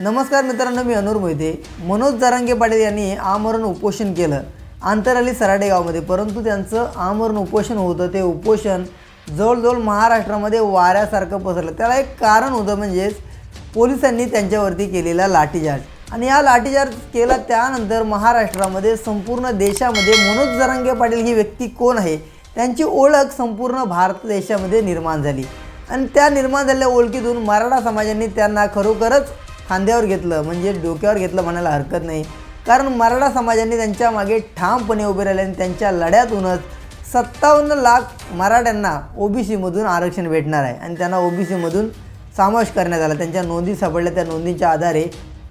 नमस्कार मित्रांनो मी अनुर मोहिते. मनोज जरांगे पाटील यांनी आमरण उपोषण केलं. आंतरअली सराडे गावमध्ये परंतु त्यांचं आमरण उपोषण होतं. ते उपोषण जवळजवळ महाराष्ट्रामध्ये वाऱ्यासारखं पसरलं. त्याला एक कारण होतं म्हणजेच पोलिसांनी त्यांच्यावरती केलेला लाठीचार्ज. आणि या लाठीचार्ज केला त्यानंतर महाराष्ट्रामध्ये संपूर्ण देशामध्ये मनोज जरांगे पाटील ही व्यक्ती कोण आहे? त्यांची ओळख संपूर्ण भारत देशामध्ये निर्माण झाली. आणि त्या निर्माण झालेल्या ओळखीतून मराठा समाजाने त्यांना खरोखरच खांद्यावर घेतलं म्हणजे डोक्यावर घेतलं म्हणायला हरकत नाही. कारण मराठा समाजाने त्यांच्या मागे ठामपणे उभे राहिले आणि त्यांच्या लढ्यातूनच सत्तावन्न लाख मराठ्यांना ओबीसीमधून आरक्षण भेटणार आहे. आणि त्यांना ओबीसीमधून समावेश करण्यात आला. त्यांच्या नोंदी सापडल्या. त्या नोंदींच्या आधारे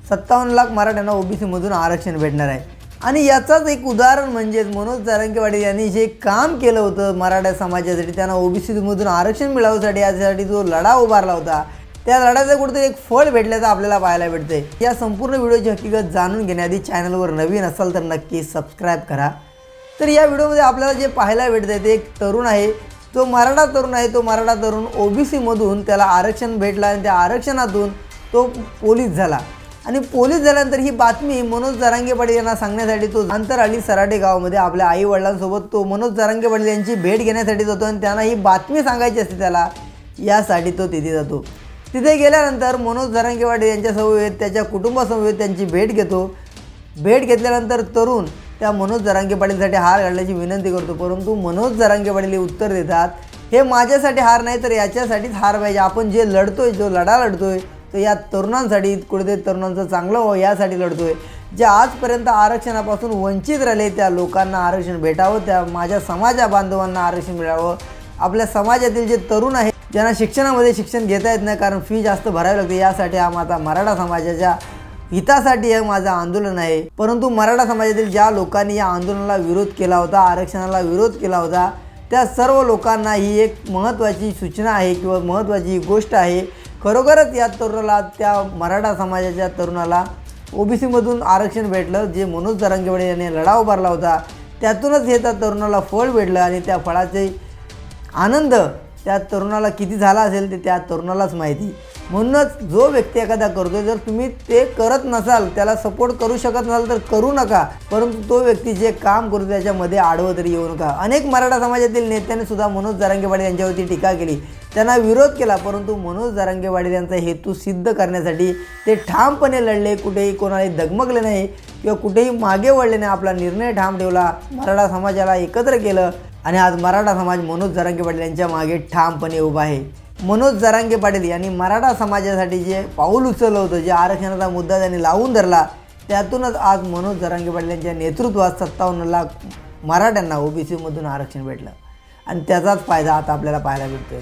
सत्तावन्न लाख मराठ्यांना ओबीसीमधून आरक्षण भेटणार आहे. आणि याचाच एक उदाहरण म्हणजेच मनोज जारंगेवाडी यांनी जे काम केलं होतं मराठा समाजासाठी त्यांना ओबीसीमधून आरक्षण मिळवण्यासाठी यासाठी जो लढा उभारला होता. त्या झाडाचं कुठेतरी एक फळ भेटल्याचं आपल्याला पाहायला भेटते या संपूर्ण व्हिडिओची हकीकत जाणून घेण्याआधी चॅनलवर नवीन असाल तर नक्की सबस्क्राईब करा. तर या व्हिडिओमध्ये आपल्याला जे पाहायला भेटतं आहे ते एक तरुण आहे. तो मराठा तरुण आहे. तो मराठा तरुण ओ बी सीमधून त्याला आरक्षण भेटलं आणि त्या आरक्षणातून तो पोलीस झाला. आणि पोलीस झाल्यानंतर ही बातमी मनोज जरांगे पाटील यांना सांगण्यासाठी तो अंतरअली सराटे गावामध्ये आपल्या आई वडिलांसोबत तो मनोज जरांगे पाटील यांची भेट घेण्यासाठी जातो आणि त्यांना ही बातमी सांगायची असते त्याला यासाठी तो तिथे जातो. तिथे गेल्यानंतर मनोज जरांगे यांच्यासमवेत त्याच्या कुटुंबासमवेत त्यांची भेट घेतो. भेट घेतल्यानंतर तरुण त्या मनोज जरांगे पाटीलसाठी हार घालण्याची विनंती करतो. परंतु मनोज जरांगे पाटील उत्तर देतात हे माझ्यासाठी हार नाही तर याच्यासाठीच हार पाहिजे. आपण जे लढतोय जो लढा लढतोय तो या तरुणांसाठी कुठेतरी तरुणांचं चांगलं व्हावं यासाठी लढतोय. जे आजपर्यंत आरक्षणापासून वंचित राहिले त्या लोकांना आरक्षण भेटावं त्या माझ्या समाजा बांधवांना आरक्षण मिळावं. आपल्या समाजातील जे तरुण आहेत ज्यांना शिक्षणामध्ये शिक्षण घेता येत नाही कारण फी जास्त भरावी लागते. यासाठी हा माझा मराठा समाजाच्या हितासाठी हे माझं आंदोलन आहे. परंतु मराठा समाजातील ज्या लोकांनी या आंदोलनाला विरोध केला होता आरक्षणाला विरोध केला होता त्या सर्व लोकांना ही एक महत्त्वाची सूचना आहे किंवा महत्त्वाची गोष्ट आहे. खरोखरच या तरुणाला त्या मराठा समाजाच्या तरुणाला ओबीसीमधून आरक्षण भेटलं जे मनोज जरांगेवाडे यांनी लढा उभारला होता. त्यातूनच हे त्या तरुणाला फळ भेटलं आणि त्या फळाचे आनंद त्या तरुणाला किती झाला असेल ते त्या तरुणालाच माहिती. म्हणूनच जो व्यक्ती एखादा करतोय जर तुम्ही ते करत नसाल त्याला सपोर्ट करू शकत नसाल तर करू नका. परंतु तो व्यक्ती जे काम करतो त्याच्यामध्ये आडवं तरी येऊ नका. अनेक मराठा समाजातील नेत्यांनी सुद्धा मनोज जारांगेवाडी यांच्यावरती टीका केली. त्यांना विरोध केला परंतु मनोज जारांगेवाडी यांचा हेतू सिद्ध करण्यासाठी ते ठामपणे लढले. कुठेही कोणालाही दगमगले नाही किंवा कुठेही मागे वळले नाही. आपला निर्णय ठाम ठेवला. मराठा समाजाला एकत्र केलं. आणि आज मराठा समाज मनोज जरांगे पाटील यांच्या मागे ठामपणे उभा आहे. मनोज जरांगे पाटील यांनी मराठा समाजासाठी जे पाऊल उचललं होतं जे आरक्षणाचा मुद्दा त्यांनी लावून धरला त्यातूनच आज मनोज जरांगे पाटील यांच्या नेतृत्वात सत्तावन्न लाख मराठ्यांना ओबीसीमधून आरक्षण भेटलं. आणि त्याचाच फायदा आता आपल्याला पाहायला भेटतोय